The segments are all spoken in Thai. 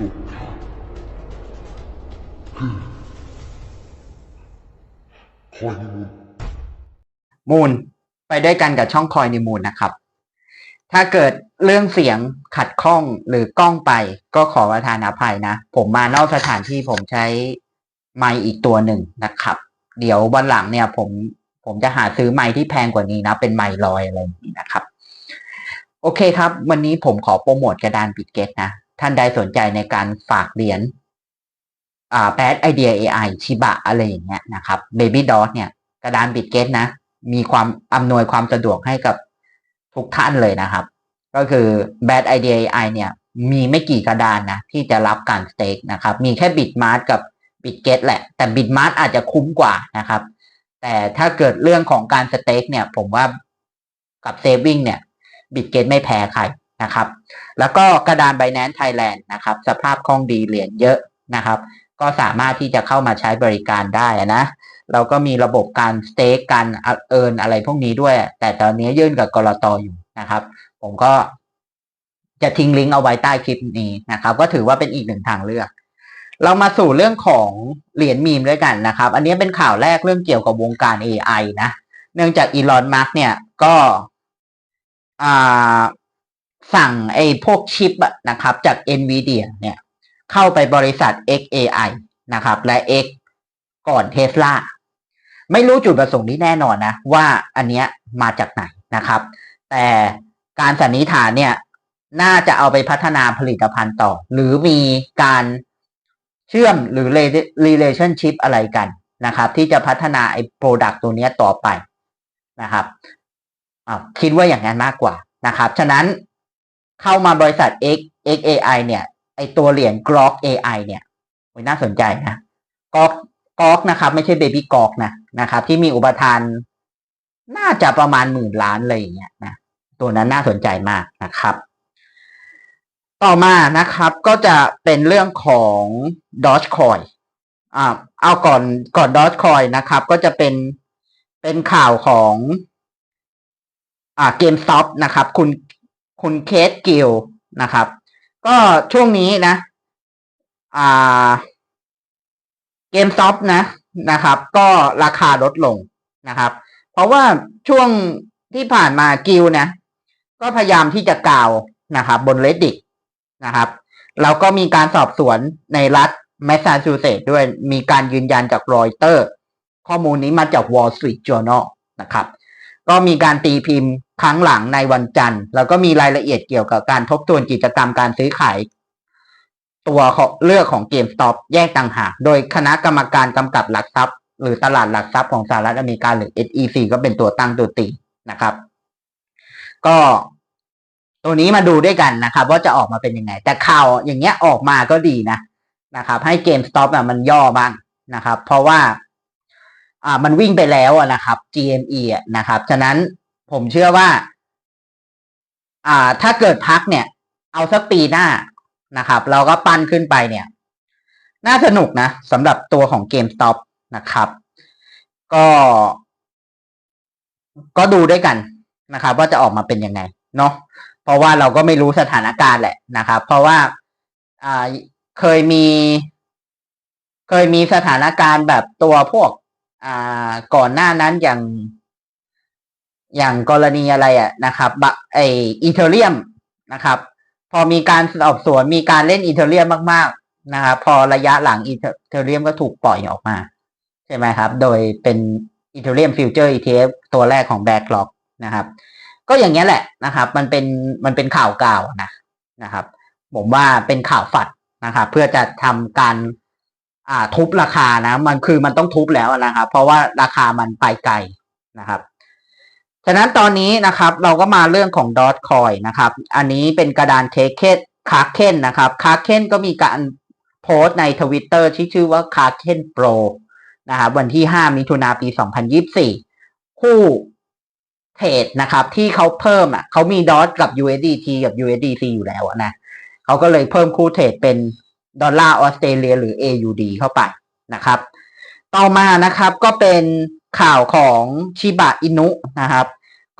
สุดท้ายคือคอยนิมูลมูลไปด้วยกันกับช่องคอยในมูลนะครับ ถ้าเกิดเรื่องเสียงขัดข้องหรือกล้องไป ก็ขอประทานอภัยนะ ผมมานอกสถานที่ผมใช้ไมค์อีกตัวหนึ่งนะครับ เดี๋ยววันหลังเนี่ย ผมผมจะหาซื้อไมค์ที่แพงกว่านี้นะ เป็นไมค์ลอยอะไรนี้นะครับ โอเคครับ วันนี้ผมขอโปรโมทกระดานบิดเกตนะ ท่านใดสนใจในการฝากเหรียญอ่าแ a ดไอเดีย AI ชิบะอะไรอย่างเงี้ยนะครับ Baby d o t เนี่ยกระดานบิดเกตนะ มีความอำนวยความสะดวกให้กับทุกท่านเลยนะครับ ก็คือ Bad Idea AI เนี่ย มีไม่กี่กระดานนะ ที่จะรับการสเต็กนะครับ มีแค่ Bitmart กับ Bitget แหละ แต่ Bitmart อาจจะคุ้มกว่านะครับ แต่ถ้าเกิดเรื่องของการสเต็กเนี่ย ผมว่ากับ Saving เนี่ย Bitget ไม่แพ้ใคร นะครับ แล้วก็กระดาน Binance Thailand นะครับ สภาพคล่องดีเหรียญเยอะนะครับ ก็สามารถที่จะเข้ามาใช้บริการได้นะเราก็มีระบบการสเต็กการเอินอะไรพวกนี้ด้วย แต่ตอนนี้ยื่นกับกรตออยู่นะครับ ผมก็จะทิ้งลิงก์เอาไว้ใต้คลิปนี้นะครับ ก็ถือว่าเป็นอีกหนึ่งทางเลือก เรามาสู่เรื่องของเหรียญมีมด้วยกันนะครับ อันนี้เป็นข่าวแรกเรื่องเกี่ยวกับวงการ AI นะ เนื่องจากอีลอนมัสเนี่ยก็อ่า สั่งไอ้พวกชิปอะนะครับจาก NVIDIA เนี่ยเข้าไปบริษัท XAI นะครับ และ X ก่อนเทสลาไม่รู้จุดประสงค์ที่แน่นอนนะ ว่าอันเนี้ยมาจากไหนนะครับ แต่การสันนิษฐานเนี่ยน่าจะเอาไปพัฒนาผลิตภัณฑ์ต่อ หรือมีการเชื่อมหรือ relationship อะไรกันนะครับ ที่จะพัฒนาไอ้ product ตัวเนี้ยต่อไปนะครับคิดว่าอย่างนั้นมากกว่านะครับ ฉะนั้น เข้ามาบริษัท X XAI เนี่ยไอตัวเหรียญ Grok AI เนี่ยโอ้ยน่าสนใจนะ Grok กอกนะครับ ไม่ใช่เบบี้กอกนะนะครับ ที่มีอุปทานน่าจะประมาณหมื่นล้านเลยอย่างเงี้ยนะตัวนั้นน่าสนใจมากนะครับ ต่อมานะครับก็จะเป็นเรื่องของ Dogecoin อ่าเอาก่อนก่อน Dogecoin นะครับ ก็จะเป็นเป็นข่าวของอ่า GameStop นะครับ คุณ คุณเคสกิลนะครับ ก็ช่วงนี้นะ อ่า เกมซอฟนะนะครับ ก็ราคาลดลงนะครับ เพราะว่าช่วงที่ผ่านมากิลนะ ก็พยายามที่จะกล่าวนะครับ บน reddit นะครับแล้วก็มีการสอบสวนในรัฐแมสซาชูเซตส์ด้วยมีการยืนยันจากรอยเตอร์ ข้อมูลนี้มาจาก Wall Street Journal นะครับ ก็มีการตีพิมพ์ครั้งหลังในวันจันทร์ แล้วก็มีรายละเอียดเกี่ยวกับการทบทวนกิจกรรมการซื้อขาย ตัวของเลือกของ GameStop แยกต่างหากโดยคณะกรรมการกำกับหลักทรัพย์ หรือตลาดหลักทรัพย์ของสหรัฐอเมริกาหรือ SEC ก็เป็นตัวตั้งตัวตีนะครับ ก็ตัวนี้มาดูด้วยกันนะครับ ว่าจะออกมาเป็นยังไง แต่ข่าวอย่างเงี้ยออกมาก็ดีนะนะครับ ให้ GameStop อะมันย่อบ้างนะครับ เพราะว่า อ่ามันวิ่งไปแล้วอะนะครับ GME อะนะครับ ฉะนั้นผมเชื่อว่า อ่า ถ้าเกิดพักเนี่ย เอาสักปีหน้านะครับ เราก็ปั้นขึ้นไปเนี่ย น่าสนุกนะสำหรับตัวของ GameStop นะครับ ก็ ก็ดูด้วยกันนะครับ ว่าจะออกมาเป็นยังไง เนาะเพราะว่าเราก็ไม่รู้สถานการณ์แหละนะครับ เพราะว่าอ่าเคยมี เคยมีสถานการณ์แบบตัวพวก ก่อนหน้านั้นอย่างอย่างกรณีอะไรอะนะครับไออีเทเรียมนะครับ พอมีการสอบสวนมีการเล่นอีเทเรียมมาก ๆ นะครับ พอระยะหลังอีเทเรียมก็ถูกปล่อยออกมา ใช่ไหมครับ โดยเป็นอีเทเรียมฟิวเจอร์ ETF ตัวแรกของแบ็กล็อกนะครับ ก็อย่างเงี้แหละนะครับ มันเป็นมันเป็นข่าวกล่าวนะนะครับ ผมว่าเป็นข่าวฝัดนะครับ เพื่อจะทำการ อ่าทุบราคานะ มันคือมันต้องทุบแล้วนะครับ เพราะว่าราคามันไปไกลนะครับฉะนั้นตอนนี้นะครับเราก็มาเรื่องของดอทคอยนะครับ อันนี้เป็นกระดานเคเคสคาเคนนะครับคาเคนก็มีการโพสต์ในทวิตเตอร์ที่ชื่อว่าคาเคนโปรนะครับวันที่ 5 มิถุนาปี 2024 คู่เทรดนะครับ ที่เขาเพิ่มอะเขามีดอทกับ USDT กับ USDC อยู่แล้วนะเขาก็เลยเพิ่มคู่เทรดเป็น ดอลลาร์ออสเตรเลียหรือ AUD เข้าไปนะครับ ต่อมานะครับก็เป็นข่าวของชิบะอินุนะครับ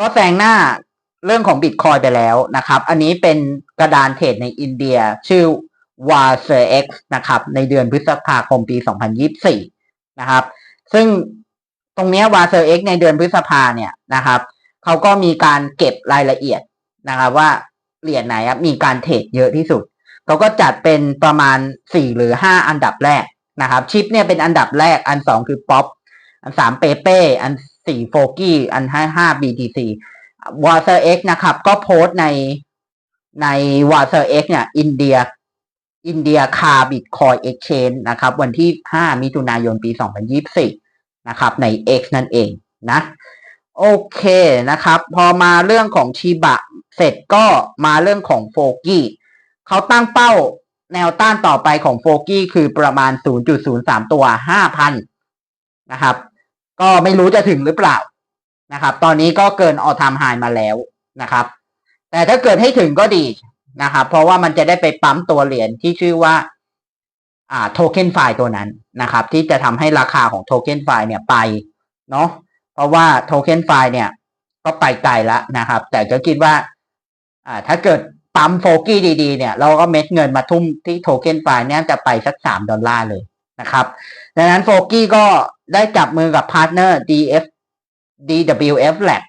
ก็แซงหน้าเรื่องของบิตคอยไปแล้วนะครับ อันนี้เป็นกระดานเทรดในอินเดียชื่อ w a s e r X นะครับ ในเดือนพฤษภาคมปี 2024 นะครับ ซึ่งตรงเนี้ w a s e r X ในเดือนพฤษภาเนี่ยนะครับเขาก็มีการเก็บรายละเอียดนะครับว่าเหรียญไหนมีการเทรดเยอะที่สุด เขาก็จัดเป็นประมาณ4หรือ5อันดับแรกนะครับ ชิปเนี่ยเป็นอันดับแรก อัน2คือป๊อป อัน3เปเป้ อัน4โฟกี้ อัน5 5 BTC w a s e r X นะครับ ก็โพสต์ในใน w a s e r X เอ็กเนี่ย อินเดีย อินเดียคาบิตคอยเอ็กชแนนะครับ วันที่5มิถุนายนปี2024นะครับ ใน X นั่นเองนะ โอเคนะครับ พอมาเรื่องของชีบะ เสร็จก็มาเรื่องของโฟกี้ เขาตั้งเป้าแนวต้านต่อไปของโฟกี้คือประมาณ 0.03 ตัว 5,000 นะครับ ก็ไม่รู้จะถึงหรือเปล่านะครับ ตอนนี้ก็เกินออทามไฮมาแล้วนะครับ แต่ถ้าเกิดให้ถึงก็ดีนะครับ เพราะว่ามันจะได้ไปปั๊มตัวเหรียญที่ชื่อว่าอ่าโทเค็นไฟตัวนั้นนะครับ ที่จะทำให้ราคาของโทเค็นไฟเนี่ยไปเนาะเพราะว่าโทเค็นไฟเนี่ยก็ไปไกลแล้วนะครับ แต่ก็คิดว่าอ่าถ้าเกิด ปั๊มโฟกี้ดีๆเนี่ยเราก็เม็ดเงินมาทุ่มที่โทเค็นไฟล์เนี่ยจะไปสักสามดอลลาร์เลยนะครับ ดังนั้นโฟกี้ก็ได้จับมือกับพาร์ทเนอร์ DF DWF Lab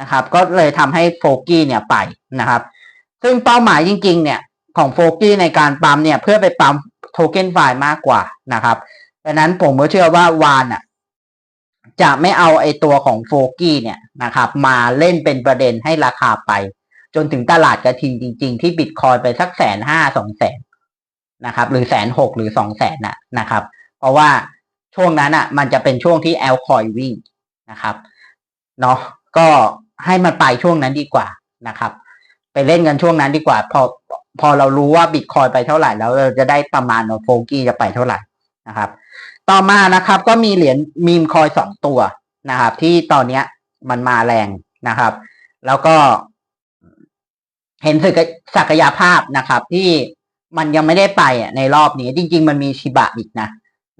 นะครับ ก็เลยทำให้โฟกี้เนี่ยไปนะครับ ซึ่งเป้าหมายจริง ๆ เนี่ยของโฟกี้ในการปั๊มเนี่ยเพื่อไปปั๊มโทเค็นไฟล์มากกว่านะครับดังนั้นผมก็เชื่อว่าวานอะจะไม่เอาไอตัวของโฟกี้เนี่ยนะครับ มาเล่นเป็นประเด็นให้ราคาไป จนถึงตลาดกระทิงจริง ๆ ที่บิตคอยไปสักแสนห้าสองแสนนะครับ หรือแสนหกหรือสองแสนน่ะนะครับ เพราะว่าช่วงนั้นอะ มันจะเป็นช่วงที่แอลคอยวิ่งนะครับเนาะก็ให้มันไปช่วงนั้นดีกว่านะครับ ไปเล่นกันช่วงนั้นดีกว่า พอพอเรารู้ว่าบิตคอยไปเท่าไหร่แล้วเราจะได้ประมาณว่าโฟกี้จะไปเท่าไหร่นะครับ ต่อมานะครับ ก็มีเหรียญมีมคอยสองตัวนะครับ ที่ตอนเนี้ยมันมาแรงนะครับ แล้วก็ เห็นศักยภาพนะครับ ที่มันยังไม่ได้ไปอะในรอบนี้ จริง ๆ มันมีชิบะอีกนะ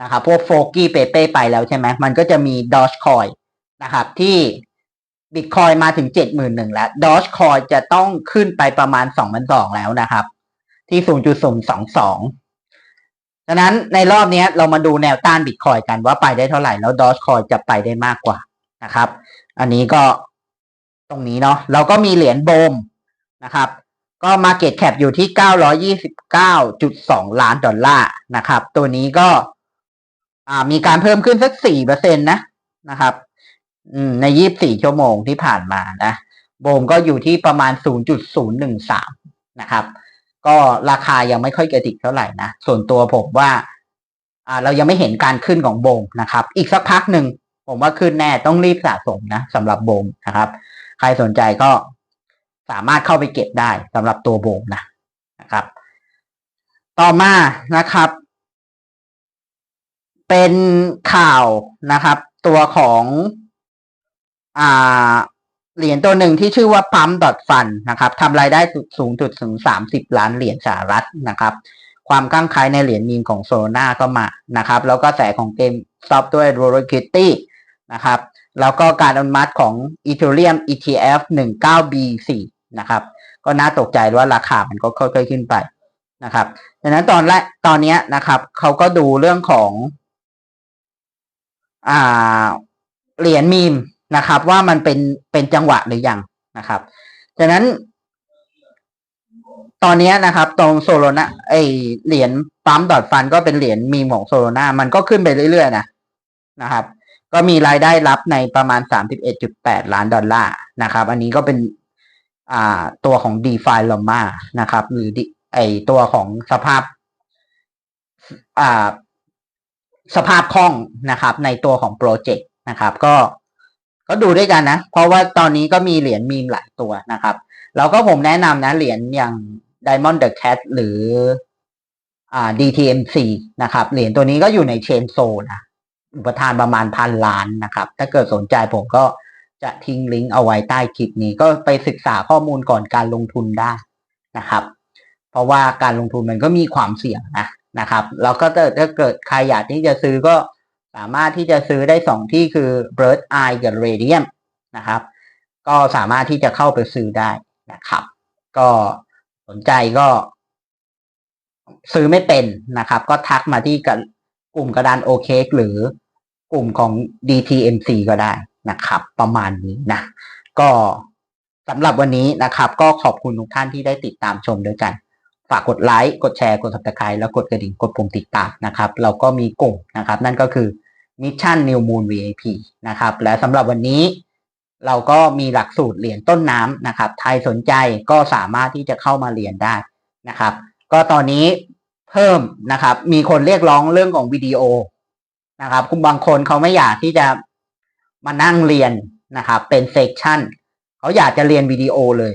นะครับพวกโฟกี้เปเป้ไปแล้วใช่ไหมมันก็จะมีดอชคอยนะครับที่บิตคอยมาถึงเจ็ดหมื่นหนึ่งแล้วดอชคอยจะต้องขึ้นไปประมาณสองพันสองแล้วนะครับ ที่ศูนย์จุดศูนย์สองสองดังนั้นในรอบนี้เรามาดูแนวต้านบิตคอยกันว่าไปได้เท่าไหร่แล้วดอชคอยจะไปได้มากกว่านะครับ อันนี้ก็ตรงนี้เนาะเราก็มีเหรียญโบม นะครับ ก็มาเก็ตแคปอยู่ที่เก้าร้อยี่สิบเก้าจุดสองล้านดอลลาร์นะครับ ตัวนี้ก็มีการเพิ่มขึ้นสักสี่เปอร์เซ็นตนะนะครับในยี่บสี่ชั่วโมงที่ผ่านมานะโบมก็อยู่ที่ประมาณศูนย์จุดศูนย์หนึ่งสามนะครับ ก็ราคายังไม่ค่อยกระดิกเท่าไหร่นะ ส่วนตัวผมว่าอ่าเรายังไม่เห็นการขึ้นของโบมนะครับ อีกสักพักหนึ่งผมว่าขึ้นแน่ต้องรีบสะสมนะสำหรับโบมนะครับ ใครสนใจก็ สามารถเข้าไปเก็บได้สำหรับตัวโบมนะนะครับ ต่อมานะครับ เป็นข่าวนะครับ ตัวของอ่าเหรียญตัวหนึ่งที่ชื่อว่าปั๊มดอทฟันนะครับทำรายได้สูงถึงถึงสามสิบล้านเหรียญสหรัฐนะครับ ความกั้งคายในเหรียญมีมของโซนาก็มานะครับ แล้วก็แสของเกมซอฟด้วยโรลคิตตี้นะครับ แล้วก็การอนุมัติของ Ethereum ETF 19B4 นะครับ ก็น่าตกใจว่าราคามันก็ค่อยๆขึ้นไปนะครับดังนั้นตอนแรกตอนนี้นะครับเขาก็ดูเรื่องของอ่าเหรียญมีมนะครับ ว่ามันเป็นเป็นจังหวะหรือยังนะครับดังนั้น ตอนนี้นะครับ ตรงโซโลนาไอเหรียญปั๊มดอทฟันก็เป็นเหรียญมีมของโซโลนามันก็ขึ้นไปเรื่อยๆนะนะครับ ก็มีรายได้รับในประมาณ 31.8 ล้านดอลลาร์นะครับ อันนี้ก็เป็น ตัวของ d e f i l o m a นะครับ หรือไอตัวของสภาพอ่าสภาพคล่องนะครับ ในตัวของโปรเจกต์นะครับ ก็ก็ดูด้วยกันนะ เพราะว่าตอนนี้ก็มีเหรียญมีมหลายตัวนะครับแล้วก็ผมแนะนำนะเหรียญอย่าง Diamond the Cat หรืออ่า DTMC นะครับ เหรียญตัวนี้ก็อยู่ในเชนโซนะอุปทานประมาณพันล้านนะครับ ถ้าเกิดสนใจผมก็ จะทิ้งลิงก์เอาไว้ใต้คลิปนี้ ก็ไปศึกษาข้อมูลก่อนการลงทุนได้นะครับ เพราะว่าการลงทุนมันก็มีความเสี่ยงนะนะครับ แล้วก็ถ้าเกิดใครอยากที่จะซื้อก็สามารถที่จะซื้อได้สองที่คือ Bird Eye กับ Radium นะครับ ก็สามารถที่จะเข้าไปซื้อได้นะครับ ก็สนใจก็ ซื้อไม่เป็นนะครับ ก็ทักมาที่กับกลุ่มกระดานโอเคหรือกลุ่มของ DTMC ก็ได้ นะครับ ประมาณนี้นะ ก็สำหรับวันนี้นะครับ ก็ขอบคุณทุกท่านที่ได้ติดตามชมด้วยกัน ฝากกดไลค์กดแชร์กด subscribe แล้วกดกระดิ่งกดปุ่มติดตามนะครับ เราก็มีกลุ่มนะครับ นั่นก็คือ Mission New Moon VIP นะครับ และสำหรับวันนี้เราก็มีหลักสูตรเหรียญต้นน้ำนะครับ ใครสนใจก็สามารถที่จะเข้ามาเรียนได้นะครับ ก็ตอนนี้เพิ่มนะครับ มีคนเรียกร้องเรื่องของวิดีโอนะครับ คุณบางคนเขาไม่อยากที่จะ มานั่งเรียนนะครับเป็นเซกชันเขาอยากจะเรียนวิดีโอเลย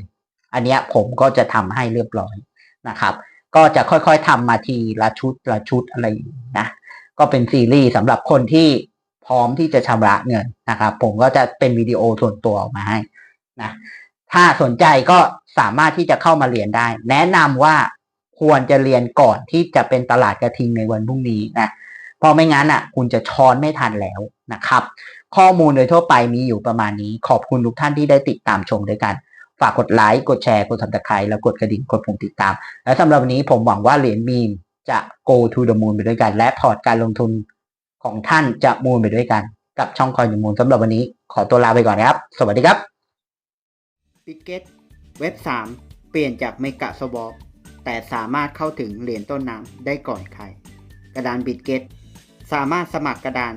อันนี้ผมก็จะทำให้เรียบร้อยนะครับ ก็จะค่อยๆทำมาทีละชุดละชุดอะไรอย่างนี้นะ ก็เป็นซีรีส์สำหรับคนที่พร้อมที่จะชำระเงินนะครับ ผมก็จะเป็นวิดีโอส่วนตัวออกมาให้นะถ้าสนใจก็สามารถที่จะเข้ามาเรียนได้ แนะนำว่าควรจะเรียนก่อนที่จะเป็นตลาดกระทิงในวันพรุ่งนี้นะเพราะไม่งั้นอะ คุณจะช้อนไม่ทันแล้วนะครับ ข้อมูลโดยทั่วไปมีอยู่ประมาณนี้ ขอบคุณทุกท่านที่ได้ติดตามชมด้วยกัน ฝากกดไลค์ กดแชร์ กด subscribe แล้วกดกระดิ่ง กดปุ่มติดตาม และสำหรับวันนี้ผมหวังว่าเหรียญมีมจะ go to the moon ไปด้วยกัน และพอร์ตการลงทุนของท่านจะมูนไปด้วยกัน กับช่องคอยมูลสำหรับวันนี้ ขอตัวลาไปก่อนนะครับ สวัสดีครับบิ g เกตเว็บ 3 เปลี่ยนจากเมกะสวอปแต่สามารถเข้าถึงเหรียญต้นน้ำได้ก่อนใคร กระดานบิ g เกตสามารถสมัครกระดาน